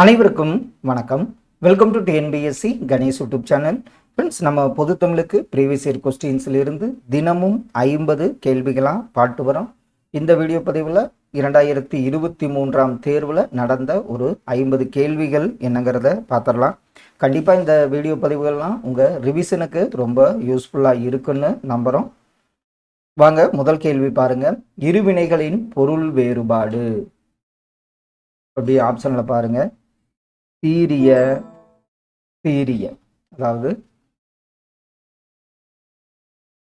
அனைவருக்கும் வணக்கம். Welcome to TNPSC Ganesh YouTube channel friends நம்ம பொதுத்தமிழுக்கு ப்ரீவியஸ் இயர் கொஸ்டின்ஸ்லேருந்து தினமும் ஐம்பது கேள்விகளாக பாட்டு வரோம். இந்த வீடியோ பதிவில் இரண்டாயிரத்தி இருபத்தி மூன்றாம் தேர்வில் நடந்த ஒரு ஐம்பது கேள்விகள் என்னங்கிறத பார்த்துடலாம் கண்டிப்பாக இந்த வீடியோ பதிவுகள்லாம் உங்கள் ரிவிஷனுக்கு ரொம்ப யூஸ்ஃபுல்லாக இருக்குன்னு நம்புகிறோம் வாங்க முதல் கேள்வி பாருங்கள் இருவினைகளின் பொருள் வேறுபாடு. அப்படி ஆப்ஷனில் பாருங்கள் சீரிய சீரிய. அதாவது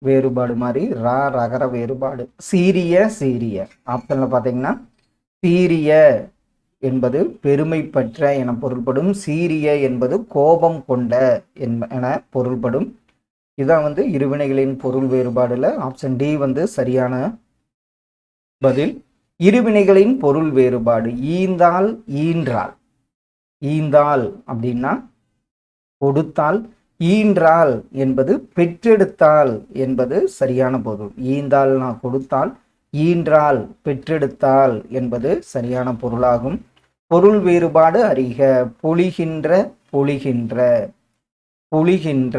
வேறுபாடு மாதிரி ரா ரகர வேறுபாடு. சீரிய சீரிய. ஆப்ஷனில் பார்த்தீங்கன்னா சீரிய என்பது பெருமை பெற்ற என பொருள்படும் சீரிய என்பது கோபம் கொண்ட என பொருள்படும். இதான் வந்து இருவினைகளின் பொருள் வேறுபாடுல. ஆப்ஷன் டி வந்து சரியான பதில். இருவினைகளின் பொருள் வேறுபாடு. ஈந்தால் ஈன்றால். ஈந்தால் அப்படின்னா கொடுத்தால் ஈன்றால் என்பது பெற்றெடுத்தால் என்பது சரியான பொருள். ஈந்தால்னா கொடுத்தால் ஈன்றால் பெற்றெடுத்தால் என்பது சரியான பொருளாகும். பொருள் வேறுபாடு அறிக. பொழிகின்ற பொழிகின்ற பொழிகின்ற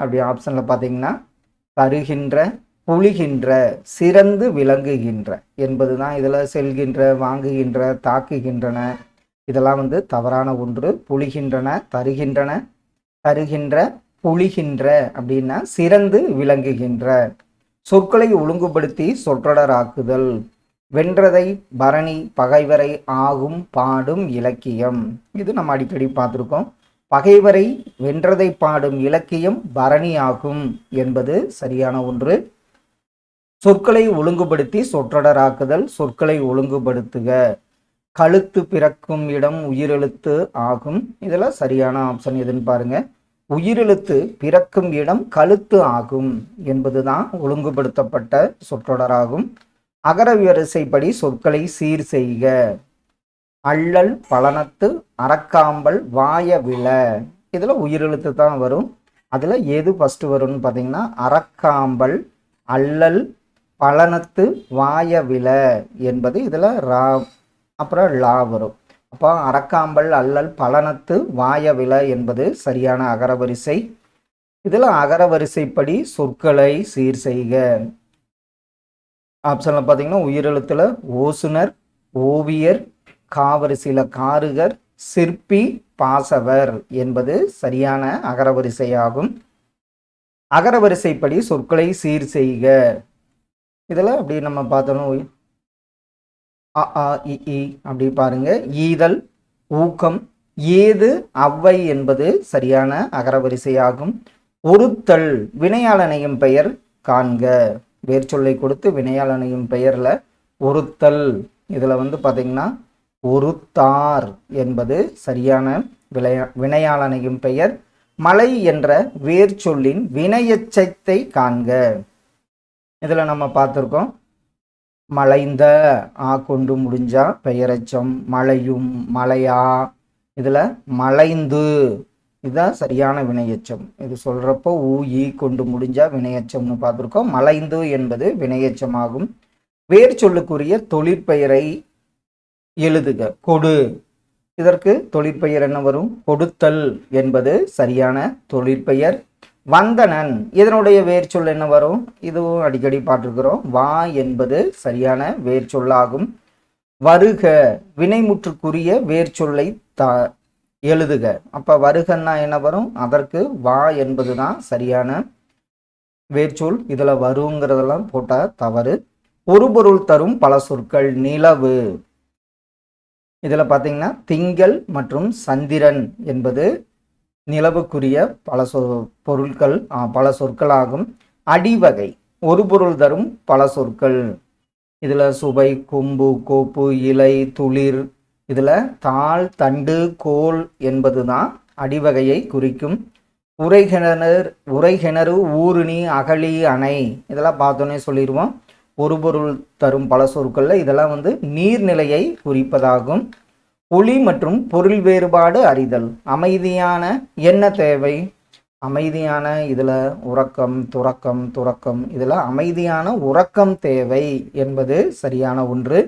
அப்படி ஆப்ஷனில் பார்த்தீங்கன்னா தருகின்ற புழிகின்ற சிறந்து விளங்குகின்ற என்பது தான் இதில் செல்கின்ற வாங்குகின்ற தாக்குகின்றன. இதெல்லாம் வந்து தவறான ஒன்று. புளிகின்றன தருகின்றன தருகின்ற புளிகின்ற அப்படின்னா சிறந்து விளங்குகின்ற. சொற்களை ஒழுங்குபடுத்தி சொற்றொடராக்குதல். வென்றதை பரணி பகைவரை ஆகும் பாடும் இலக்கியம். இது நம்ம அடிக்கடி பார்த்துருக்கோம். பகைவரை வென்றதை பாடும் இலக்கியம் பரணி ஆகும் என்பது சரியான ஒன்று. சொற்களை ஒழுங்குபடுத்தி சொற்றொடராக்குதல் சொற்களை ஒழுங்குபடுத்துக. கழுத்து பிறக்கும் இடம் உயிரெழுத்து ஆகும். இதில் சரியான ஆப்ஷன் எதுன்னு பாருங்க. உயிரெழுத்து பிறக்கும் இடம் கழுத்து ஆகும் என்பதுதான் ஒழுங்குபடுத்தப்பட்ட சொற்றொடராகும். அகர வரிசைப்படி சொற்களை சீர் செய்க. அள்ளல் பலனத்து அறக்காம்பல் வாய விழ இதில் உயிரெழுத்து தான் வரும். அதில் எது ஃபஸ்ட்டு வரும்னு பார்த்தீங்கன்னா அறக்காம்பல் அள்ளல் பலனத்து வாய விழ என்பது இதில் ரா அப்புறம் லா வரும். அப்போ அறக்காம்பல் அல்லல் பலனத்து வாய வில என்பது சரியான அகரவரிசை இதில் அகரவரிசைப்படி சொற்களை சீர் செய்க. ஆப்ஷனில் பார்த்தீங்கன்னா உயிரெழுத்தில் ஓசுனர் ஓவியர் காவரிசையில் காருகர் சிற்பி பாசவர் என்பது சரியான அகரவரிசையாகும் அகரவரிசைப்படி சொற்களை சீர் செய்க. இதில் அப்படி நம்ம பார்த்தோம்னா அ ஆ இ அப்படி பாருங்க. ஈதல் ஊக்கம் ஏது அவ்வை என்பது சரியான அகரவரிசையாகும். ஒருத்தல் வினையாளனையும் பெயர் காண்க. வேர்ச்சொல்லை கொடுத்து வினையாளனையும் பெயரில் ஒருத்தல் இதில் வந்து பார்த்தீங்கன்னா ஒருத்தார் என்பது சரியான விளையா வினையாளனையும் பெயர். மலை என்ற வேர்ச்சொல்லின் வினையச்சத்தை காண்க. இதில் நம்ம பார்த்துருக்கோம். மலைந்த ஆ கொண்டு முடிஞ்சா பெயரச்சம் மலையும் மலையா. இதில் மலைந்து இதுதான் சரியான வினையச்சம். இது சொல்கிறப்போ ஊ ஈ கொண்டு முடிஞ்சால் வினையச்சம்னு பார்த்துருக்கோம். மலைந்து என்பது வினையச்சமாகும். வேர் சொல்லுக்குரிய தொழிற்பெயரை எழுதுக. கொடு. இதற்கு தொழிற்பெயர் என்ன வரும்? கொடுத்தல் என்பது சரியான தொழிற்பெயர். வந்தனன். இதனுடைய வேர்ச்சொல் என்ன வரும்? இதுவும் அடிக்கடி பார்த்துருக்குறோம். வா என்பது சரியான வேர்ச்சொல்லாகும் வருக வினைமுற்றுக்குரிய வேர்ச்சொல்லை த எழுதுக. அப்போ வருகன்னா என்ன வரும்? அதற்கு வா என்பது தான் சரியான வேர்ச்சொல் இதில் வருங்கிறதெல்லாம் போட்டால் தவறு. ஒரு பொருள் தரும் பல சொற்கள் நிலவு. இதில் பார்த்தீங்கன்னா திங்கள் மற்றும் சந்திரன் என்பது நிலவுக்குரிய பல சொ பொருட்கள் பல சொற்களாகும். அடிவகை ஒரு பொருள் தரும் பல சொற்கள். இதில் சுவை கொம்பு கோப்பு இலை துளிர். இதில் தாள் தண்டு கோல் என்பது தான் அடிவகையை குறிக்கும். உரைகிணறு உரைகிணறு ஊருணி அகழி அணை. இதெல்லாம் பார்த்தோன்னே சொல்லிடுவோம். ஒரு பொருள் தரும் பல சொற்களில் இதெல்லாம் வந்து நீர்நிலையை குறிப்பதாகும். ஒளி மற்றும் பொருள் வேறுபாடு அறிதல். அமைதியான என்ன தேவை? அமைதியான இதில் உறக்கம் துறக்கம் துறக்கம். இதில் அமைதியான உறக்கம் தேவை என்பது சரியான ஒன்று.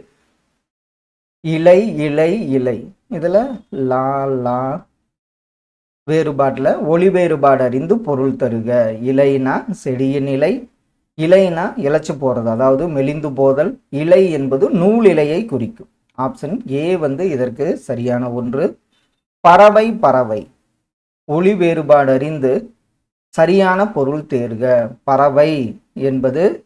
இலை இலை இலை. இதில் லா லா. வேறுபாட்டில் ஒளி வேறுபாடு அறிந்து பொருள் தருக. இலைனா செடியின் இலை. இலைனா இழைச்சி போகிறது அதாவது மெலிந்து போதல். இலை என்பது நூல் இலையை குறிக்கும். ஆப்ஷன் ஏ வந்து இதற்கு சரியான ஒன்று. பறவை பறவை. ஒளி வேறுபாடு அறிந்து சரியான பொருள் தேர்க. பறவை என்பது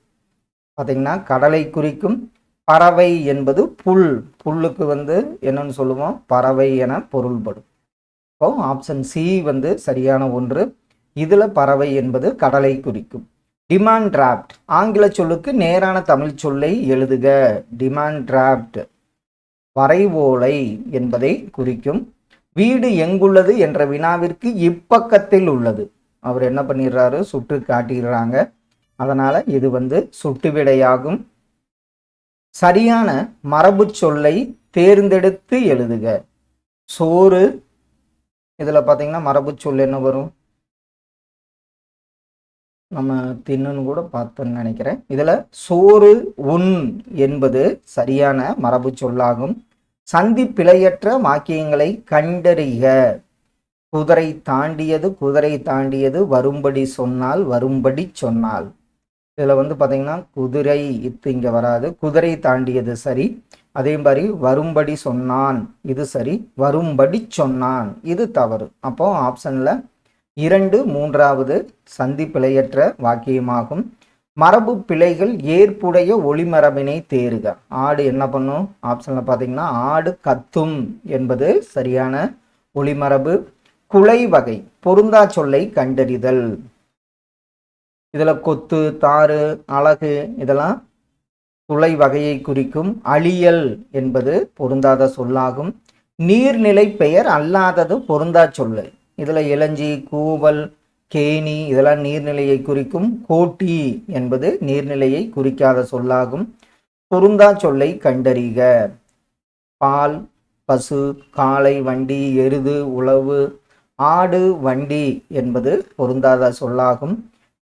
பார்த்திங்கன்னா கடலை குறிக்கும். பறவை என்பது புல். புல்லுக்கு வந்து என்னன்னு சொல்லுவோம்? பறவை என பொருள்படும். இப்போ ஆப்ஷன் சி வந்து சரியான ஒன்று. இதில் பறவை என்பது கடலை குறிக்கும். டிமாண்ட் டிராப்ட் ஆங்கில சொல்லுக்கு நேரான தமிழ் சொல்லை எழுதுக. டிமாண்ட் டிராப்ட் பறைவோலை என்பதை குறிக்கும். வீடு எங்குள்ளது என்ற வினாவிற்கு இப்பக்கத்தில் உள்ளது. அவர் என்ன பண்ணிடுறாரு? சுட்டு காட்டிடுறாங்க. அதனால இது வந்து சுட்டுவிடையாகும் சரியான மரபு சொல்லை தேர்ந்தெடுத்து எழுதுக. சோறு. இதில் பார்த்தீங்கன்னா மரபு சொல் என்ன வரும்? நம்ம தின்னுன்னு கூட பார்த்தோன்னு நினைக்கிறேன். இதில் சோறு உண் என்பது சரியான மரபு சொல்லாகும். சந்தி பிழையற்ற வாக்கியங்களை கண்டறிக. குதிரை தாண்டியது குதிரை தாண்டியது வரும்படி சொன்னால் வரும்படி சொன்னால். இதில் வந்து பார்த்தீங்கன்னா குதிரை இத்து இங்கே வராது. குதிரை தாண்டியது சரி. அதே மாதிரி வரும்படி சொன்னான் இது சரி. வரும்படி சொன்னான் இது தவறு. அப்போ ஆப்ஷனில் இரண்டு மூன்றாவது சந்தி பிழையற்ற வாக்கியமாகும். மரபு பிழைகள் ஏற்புடைய ஒளிமரபினை தேறுக ஆடு என்ன பண்ணும்? ஆப்ஷனில் பார்த்தீங்கன்னா ஆடு கத்தும் என்பது சரியான ஒளிமரபு. குலை வகை பொருந்தா சொல்லை கண்டறிதல். இதில் கொத்து தாறு அழகு இதெல்லாம் துளை வகையை குறிக்கும். அழியல் என்பது பொருந்தாத சொல்லாகும். நீர்நிலை பெயர் அல்லாதது பொருந்தா சொல்லு. இதில் இளஞ்சி கூவல் கேணி இதெல்லாம் நீர்நிலையை குறிக்கும். கோட்டி என்பது நீர்நிலையை குறிக்காத சொல்லாகும். பொருந்தா சொல்லை கண்டறிக. பால் பசு காளை வண்டி எருது உழவு ஆடு வண்டி என்பது பொருந்தாத சொல்லாகும்.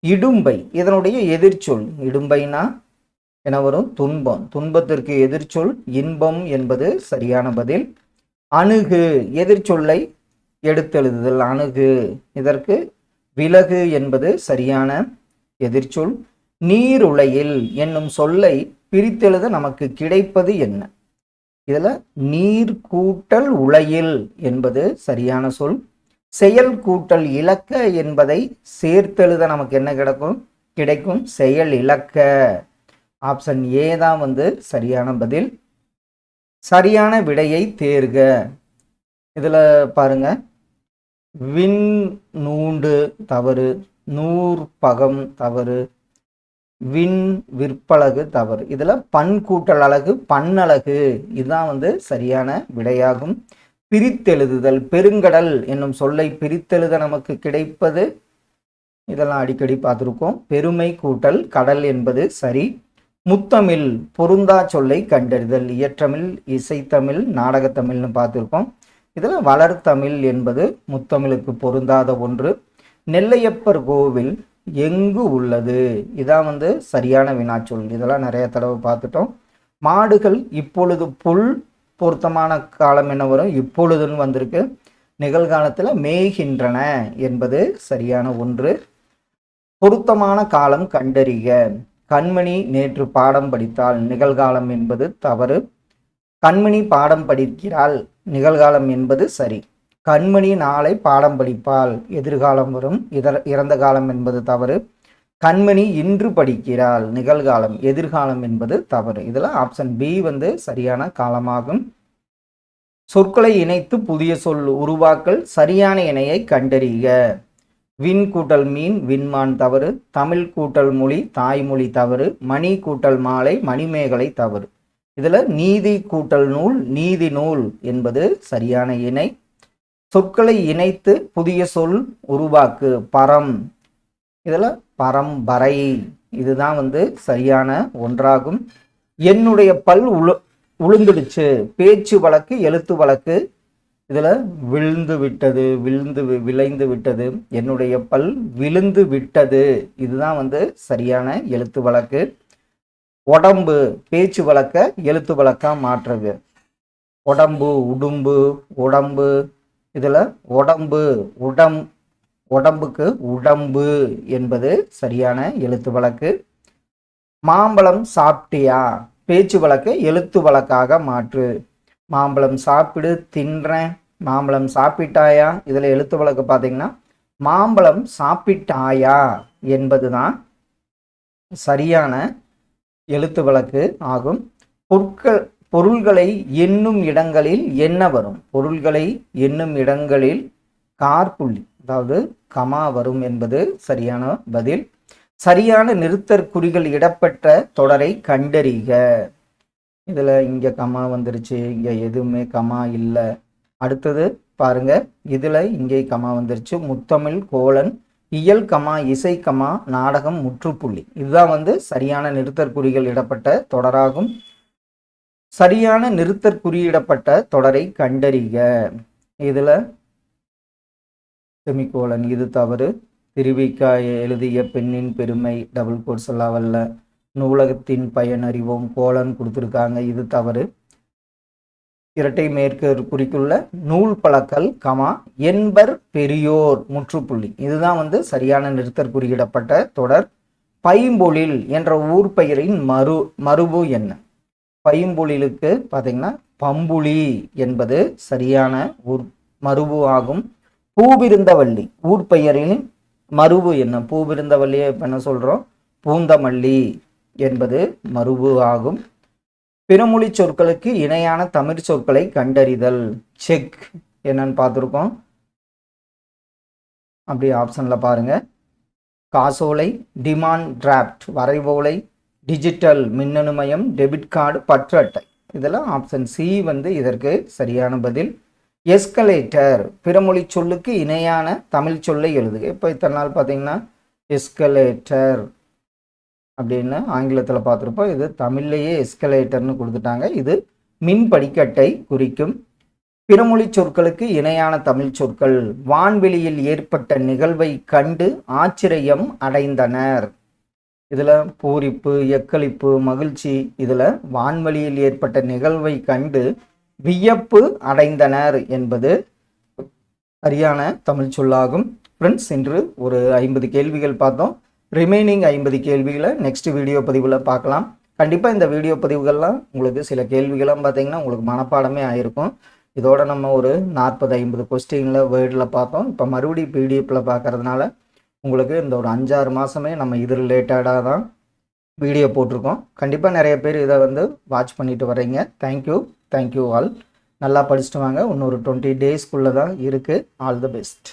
இடும்பை இதனுடைய எதிர்ச்சொல். இடும்பைனா என வரும் துன்பம். துன்பத்திற்கு எதிர்ச்சொல் இன்பம் என்பது சரியான பதில். அணுகு எதிர்ச்சொல்லை எடுத்தெழுதுதல். அணுகு இதற்கு விலகு என்பது சரியான எதிர்ச்சொல். நீருளையில் என்னும் சொல்லை பிரித்தெழுத நமக்கு கிடைப்பது என்ன? இதில் நீர் கூட்டல் உளையில் என்பது சரியான சொல். செயல் கூட்டல் இலக்க என்பதை சேர்த்தெழுத நமக்கு என்ன கிடைக்கும்? கிடைக்கும் செயல் இலக்க. ஆப்ஷன் ஏ தான் வந்து சரியான பதில். சரியான விடையை தேர்க. இதில் பாருங்கள் விண் நூண்டு தவறு நூற்பகம் தவறு விண் விற்பலகு தவறு. இதில் பண் கூட்டல் அழகு பண்ணழகு இதுதான் வந்து சரியான விடையாகும். பிரித்தெழுதுதல் பெருங்கடல் என்னும் சொல்லை பிரித்தெழுத நமக்கு கிடைப்பது. இதெல்லாம் அடிக்கடி பார்த்துருக்கோம். பெருமை கூட்டல் கடல் என்பது சரி. முத்தமிழ் பொருந்தா சொல்லை கண்டறிதல் இயற்றமிழ் இசைத்தமிழ் நாடகத்தமிழ்னு பார்த்துருக்கோம். இதில் வளர்த்தமிழ் என்பது முத்தமிழுக்கு பொருந்தாத ஒன்று. நெல்லையப்பர் கோவில் எங்கு உள்ளது? இதான் வந்து சரியான வினாச்சொல். இதெல்லாம் நிறைய தடவை பார்த்துட்டோம். மாடுகள் இப்பொழுது புல் பொருத்தமான காலம் என்ன வரும்? இப்பொழுதுன்னு வந்திருக்கு. நிகழ்காலத்தில் மேய்கின்றன என்பது சரியான ஒன்று. பொருத்தமான காலம் கண்டறிக. கண்மணி நேற்று பாடம் படித்தால் நிகழ்காலம் என்பது தவறு. கண்மணி பாடம் படிக்கிறாள். நிகழ்காலம் என்பது சரி. கண்மணி நாளை பாடம் படிப்பாள். எதிர்காலம் வரும். இதர இறந்த காலம் என்பது தவறு. கண்மணி இன்று படிக்கிறாள். நிகழ்காலம் எதிர்காலம் என்பது தவறு. இதில் ஆப்ஷன் பி வந்து சரியான காலமாகும். சொற்களை இணைத்து புதிய சொல் உருவாக்கல் சரியான இணையை கண்டறிக. விண் கூட்டல் மீன் விண்மான் தவறு. தமிழ் கூட்டல் மொழி தாய்மொழி தவறு. மணி கூட்டல் மாலை மணிமேகலை தவறு. இதில் நீதி கூட்டல் நூல் நீதி நூல் என்பது சரியான இணை. சொற்களை இணைத்து புதிய சொல் உருவாக்கு பரம். இதில் பரம்பரை இதுதான் வந்து சரியான ஒன்றாகும். என்னுடைய பல் உழு உளுந்துடுச்சு. பேச்சு வழக்கு எழுத்து வழக்கு. இதில் விழுந்து விட்டது விழுந்து வி- விளைந்து விட்டது. என்னுடைய பல் விழுந்து விட்டது. இதுதான் வந்து சரியான எழுத்து வழக்கு. உடம்பு பேச்சு வழக்க எழுத்து வழக்கம் மாற்றுது உடம்பு உடும்பு உடம்பு. இதில் உடம்பு உடம் உடம்புக்கு உடம்பு என்பது சரியான எழுத்து வழக்கு. மாம்பழம் சாப்பிட்டியா? பேச்சு வழக்கு எழுத்து வழக்காக மாற்று. மாம்பழம் சாப்பிடு தின்றேன் மாம்பழம் சாப்பிட்டாயா? இதில் எழுத்து வழக்கு பார்த்தீங்கன்னா மாம்பழம் சாப்பிட்டாயா என்பது தான் சரியான எழுத்து வழக்கு ஆகும். பொருட்கள் பொருள்களை எண்ணும் இடங்களில் என்ன வரும்? பொருள்களை எண்ணும் இடங்களில் கார்புள்ளி அதாவது கமா வரும் என்பது சரியான பதில். சரியான நிறுத்தற்குறிகள் குறிகள் தொடரை கண்டறிக. இதில் இங்கே கமா வந்துருச்சு இங்கே எதுவுமே கமா இல்லை. அடுத்தது பாருங்க இதில் இங்கே கமா வந்துருச்சு. முத்தமிழ் கோலன் இயல் கமா இசை கமா நாடகம் முற்றுப்புள்ளி. இதுதான் வந்து சரியான நிறுத்தற் குறிகள் இடப்பட்ட தொடராகும். சரியான நிறுத்தற் குறியிடப்பட்ட தொடரை கண்டறிக. இதில் செமிகோலன் இது தவறு. திருவிக்கா எழுதிய பெண்ணின் பெருமை டபுள் கோட்ஸ் எல்லாம் வல்ல நூலகத்தின் பயனறிவோம் கோலன் கொடுத்துருக்காங்க இது தவறு. இரட்டை மேற்கு குறிக்குள்ள நூல் பழக்கல் கமா என்பர் பெரியோர் முற்றுப்புள்ளி. இதுதான் வந்து சரியான நிறுத்தற் குறியிடப்பட்ட தொடர். பைம்பொழில் என்ற ஊர் பெயரின் மறு மறுபு என்ன? பைம்பொழிலுக்கு பார்த்தீங்கன்னா பம்புலி என்பது சரியான ஊர் மறுபு ஆகும். பூவிருந்தவள்ளி ஊர் பெயரின் மறுபு என்ன? பூவிருந்தவள்ளியை இப்போ என்ன சொல்கிறோம் பூந்தமல்லி என்பது மறுபு ஆகும். பிறமொழி சொற்களுக்கு இணையான தமிழ் சொற்களை கண்டறிதல். செக் என்னன்னு பார்த்துருக்கோம். அப்படி ஆப்ஷனில் பாருங்கள் காசோலை டிமாண்ட் டிராப்ட் வரைவோலை டிஜிட்டல் மின்னணு மயம் டெபிட் கார்டு பற்று அட்டை. இதெல்லாம் ஆப்ஷன் சி வந்து இதற்கு சரியான பதில். எஸ்கலேட்டர் பிறமொழி சொல்லுக்கு இணையான தமிழ் சொல்லை எழுதுக. இப்போ இத்தனை நாள் பார்த்தீங்கன்னா எஸ்கலேட்டர் அப்படின்னு ஆங்கிலத்தில் பார்த்துருப்போம். இது தமிழ்லேயே எஸ்கலேட்டர்னு கொடுத்துட்டாங்க. இது மின் படிக்கட்டை குறிக்கும். பிறமொழி சொற்களுக்கு இணையான தமிழ் சொற்கள். வான்வெளியில் ஏற்பட்ட நிகழ்வை கண்டு ஆச்சரியம் அடைந்தனர். இதில் பூரிப்பு எக்களிப்பு மகிழ்ச்சி இதில் வான்வெளியில் ஏற்பட்ட நிகழ்வை கண்டு வியப்பு அடைந்தனர் என்பது சரியான தமிழ் சொல்லாகும். ஃப்ரெண்ட்ஸ் இன்று ஒரு ஐம்பது கேள்விகள் பார்த்தோம். ரிமைனிங் ஐம்பது கேள்விகளை நெக்ஸ்ட் வீடியோ பதிவில் பார்க்கலாம். கண்டிப்பாக இந்த வீடியோ பதிவுகள்லாம் உங்களுக்கு சில கேள்விகள்லாம் பார்த்தீங்கன்னா உங்களுக்கு மனப்பாடமே ஆயிருக்கும். இதோட நம்ம ஒரு நாற்பது ஐம்பது கொஸ்டினில் வேர்டில் பார்த்தோம். இப்போ மறுபடியும் பிடிஎஃப்பில் பார்க்கறதுனால உங்களுக்கு இந்த ஒரு அஞ்சாறு மாதமே நம்ம இது ரிலேட்டடாக தான் வீடியோ போட்டிருக்கோம். கண்டிப்பாக நிறைய பேர் இதை வந்து வாட்ச் பண்ணிட்டு வர்றீங்க. தேங்க்யூ தேங்க்யூ ஆல் நல்லா படிச்சுட்டு வாங்க. இன்னொரு டுவெண்ட்டி டேஸ்க்குள்ளே தான் இருக்குது ஆல் தி பெஸ்ட்